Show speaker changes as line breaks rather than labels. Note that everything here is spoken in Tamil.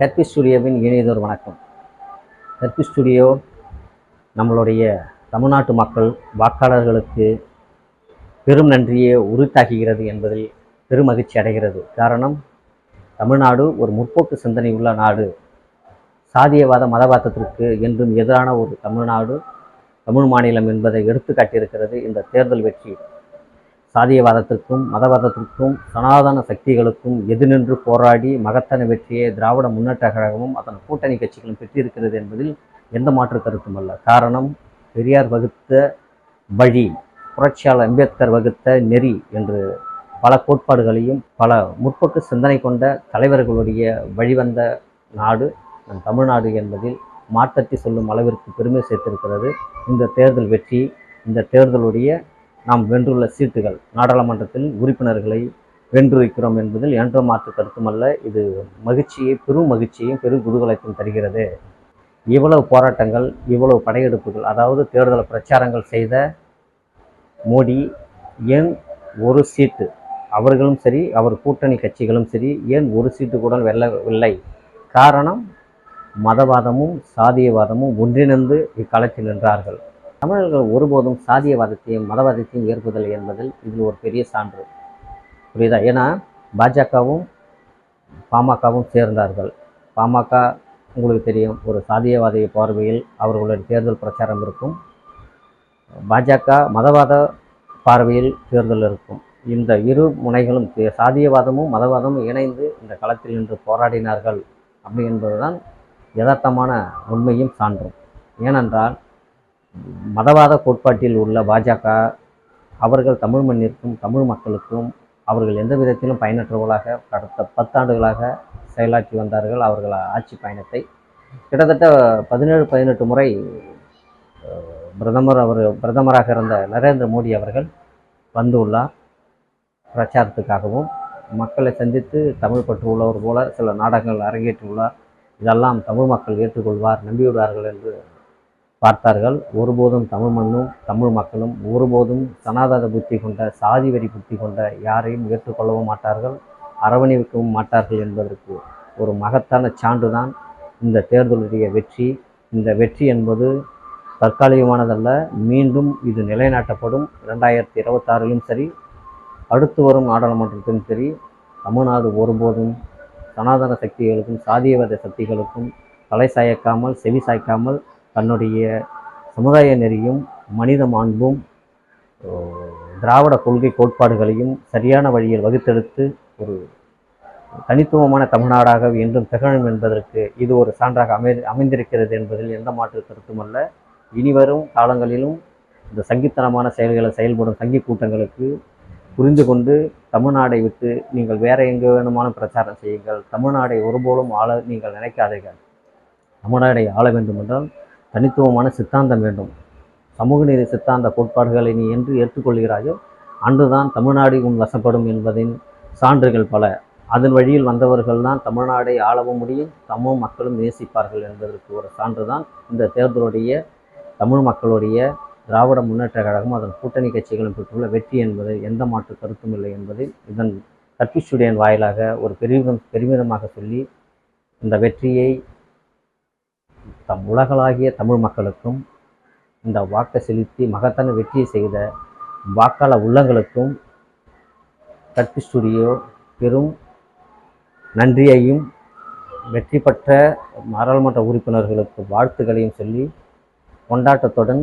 கற்பி ஸ்டுடியோவின் இணையதொரு வணக்கம். கற்பி ஸ்டுடியோ நம்மளுடைய தமிழ்நாட்டு மக்கள் வாக்காளர்களுக்கு பெரும் நன்றியை உரித்தாக்குகிறது என்பதில் பெரும் மகிழ்ச்சி அடைகிறது. காரணம் தமிழ்நாடு ஒரு முற்போக்கு சிந்தனை உள்ள நாடு. சாதியவாத மதவாதத்திற்கு என்றும் எதிரான ஒரு தமிழ்நாடு தமிழ் மாநிலம் என்பதை எடுத்து காட்டியிருக்கிறது இந்த தேர்தல் வெற்றி. சாதியவாதத்திற்கும் மதவாதத்திற்கும் சனாதன சக்திகளுக்கும் எதிர்நின்று போராடி மகத்தன வெற்றியை திராவிட முன்னேற்ற கழகமும் அதன் கூட்டணி கட்சிகளும் பெற்றிருக்கிறது என்பதில் எந்த மாற்று கருத்தும் அல்ல. காரணம் பெரியார் வகுத்த வழி புரட்சியாளர் அம்பேத்கர் வகுத்த நெறி என்று பல கோட்பாடுகளையும் பல முற்போக்கு சிந்தனை கொண்ட தலைவர்களுடைய வழிவந்த நாடு நம் தமிழ்நாடு என்பதில் மாற்றத்தை சொல்லும் அளவிற்கு பெருமை சேர்த்திருக்கிறது. இந்த தேர்தல் வெற்றி இந்த தேர்தலுடைய நாம் வென்றுள்ள சீட்டுகள் நாடாளுமன்றத்தில் உறுப்பினர்களை வென்றிருக்கிறோம் என்பதில் என்ற மாற்று கருத்துமல்ல. இது மகிழ்ச்சியை பெரும் மகிழ்ச்சியையும் பெரும் குதூகலத்தையும் தருகிறது. இவ்வளவு போராட்டங்கள் இவ்வளவு படையெடுப்புகள் அதாவது தேர்தல் பிரச்சாரங்கள் செய்த மோடி ஏன் ஒரு சீட்டு? அவர்களும் சரி அவர் கூட்டணி கட்சிகளும் சரி ஏன் ஒரு சீட்டு கூட வெல்லவில்லை காரணம் மதவாதமும் சாதியவாதமும் ஒன்றிணைந்து இக்களத்தில் நின்றார்கள். தமிழர்கள் ஒருபோதும் சாதியவாதத்தையும் மதவாதத்தையும் ஏற்பதில்லை என்பதில் இதில் ஒரு பெரிய சான்று. புரியுதா? ஏன்னா பாஜகவும் பாமகவும் சேர்ந்தார்கள். பாமக உங்களுக்கு தெரியும் ஒரு சாதியவாதிய பார்வையில் அவர்களுடைய தேர்தல் பிரச்சாரம் இருக்கும். பாஜக மதவாத பார்வையில் தேர்தல் இருக்கும். இந்த இரு முனைகளும் தே- சாதியவாதமும் மதவாதமும் இணைந்து இந்த களத்தில் நின்று போராடினார்கள். அப்படி என்பதுதான் யதார்த்தமான உண்மையும் சான்றும். ஏனென்றால் மதவாத கோட்பாட்டில் உள்ள பாஜக அவர்கள் தமிழ் மண்ணிற்கும் தமிழ் மக்களுக்கும் அவர்கள் எந்த விதத்திலும் பயனற்றவர்களாக கடந்த பத்தாண்டுகளாக செயலாற்றி வந்தார்கள். அவர்கள் ஆட்சி பயணத்தை கிட்டத்தட்ட பதினேழு பதினெட்டு முறை பிரதமர் அவர் பிரதமராக இருந்த நரேந்திர மோடி அவர்கள் வந்துள்ளார் பிரச்சாரத்துக்காகவும். மக்களை சந்தித்து தமிழ் பற்று உள்ளவர் போல சில நாடகங்கள் அரங்கேற்றியுள்ளார். இதெல்லாம் தமிழ் மக்கள் ஏற்றுக்கொள்வார் நம்பிவிடுவார்கள் என்று பார்த்தார்கள். ஒருபோதும் தமிழ் மண்ணும் தமிழ் மக்களும் ஒருபோதும் சனாதன புத்தி கொண்ட சாதி வெறி புத்தி கொண்ட யாரையும் ஏற்றுக்கொள்ளவும் மாட்டார்கள் அரவணைக்கவும் மாட்டார்கள் என்பதற்கு ஒரு மகத்தான சான்றுதான் இந்த தேர்தலுடைய வெற்றி. இந்த வெற்றி என்பது தற்காலிகமானதல்ல மீண்டும் இது நிலைநாட்டப்படும். இரண்டாயிரத்தி இருபத்தாறிலும் சரி அடுத்து வரும் நாடாளுமன்றத்திலும் சரி தமிழ்நாடு ஒருபோதும் சனாதன சக்திகளுக்கும் சாதியவாத சக்திகளுக்கும் தலை சாய்க்காமல் செவி சாய்க்காமல் தன்னுடைய சமுதாய நெறியும் மனித மாண்பும் திராவிட கொள்கை கோட்பாடுகளையும் சரியான வழியில் வகுத்தெடுத்து ஒரு தனித்துவமான தமிழ்நாடாக என்றும் திகழும் என்பதற்கு இது ஒரு சான்றாக அமை அமைந்திருக்கிறது என்பதில் எந்த மாற்று கருத்துமல்ல இனிவரும் காலங்களிலும் இந்த சங்கித்தனமான செயல்களை செயல்படும் சங்கி கூட்டங்களுக்கு புரிந்து கொண்டு தமிழ்நாடை விட்டு நீங்கள் வேற எங்கே வேணுமானும் பிரச்சாரம் செய்யுங்கள். தமிழ்நாடை ஒருபோலும் ஆள நீங்கள் நினைக்காதீர்கள். தமிழ்நாடை ஆள வேண்டுமென்றால் தனித்துவமான சித்தாந்தம் வேண்டும். சமூக நீதி சித்தாந்த கோட்பாடுகளை நீ என்று ஏற்றுக்கொள்கிறாயோ அன்றுதான் தமிழ்நாடு உன் வசப்படும் என்பதின் சான்றுகள் பல. அதன் வழியில் வந்தவர்கள் தான் தமிழ்நாடை ஆளவும் முடியும் தமிழ் மக்களும் நேசிப்பார்கள் என்பதற்கு ஒரு சான்றுதான் இந்த தேர்தலுடைய தமிழ் மக்களுடைய திராவிட முன்னேற்ற கழகம் அதன் கூட்டணி கட்சிகளும் பெற்றுள்ள வெற்றி என்பது எந்த மாற்று கருத்தும் இல்லை என்பது இதன் கற்பி ஸ்டுடியன் வாயிலாக ஒரு பெருமிதம் பெருமிதமாக சொல்லி இந்த வெற்றியை தம் உலகளாகிய தமிழ் மக்களுக்கும் இந்த வாக்கை செலுத்தி மகத்தான வெற்றியை செய்த வாக்காள உள்ளங்களுக்கும் கற்பி ஸ்டுடியோ பெரும் நன்றியையும் வெற்றி பெற்ற நாடாளுமன்ற உறுப்பினர்களுக்கு வாழ்த்துக்களையும் சொல்லி கொண்டாட்டத்துடன்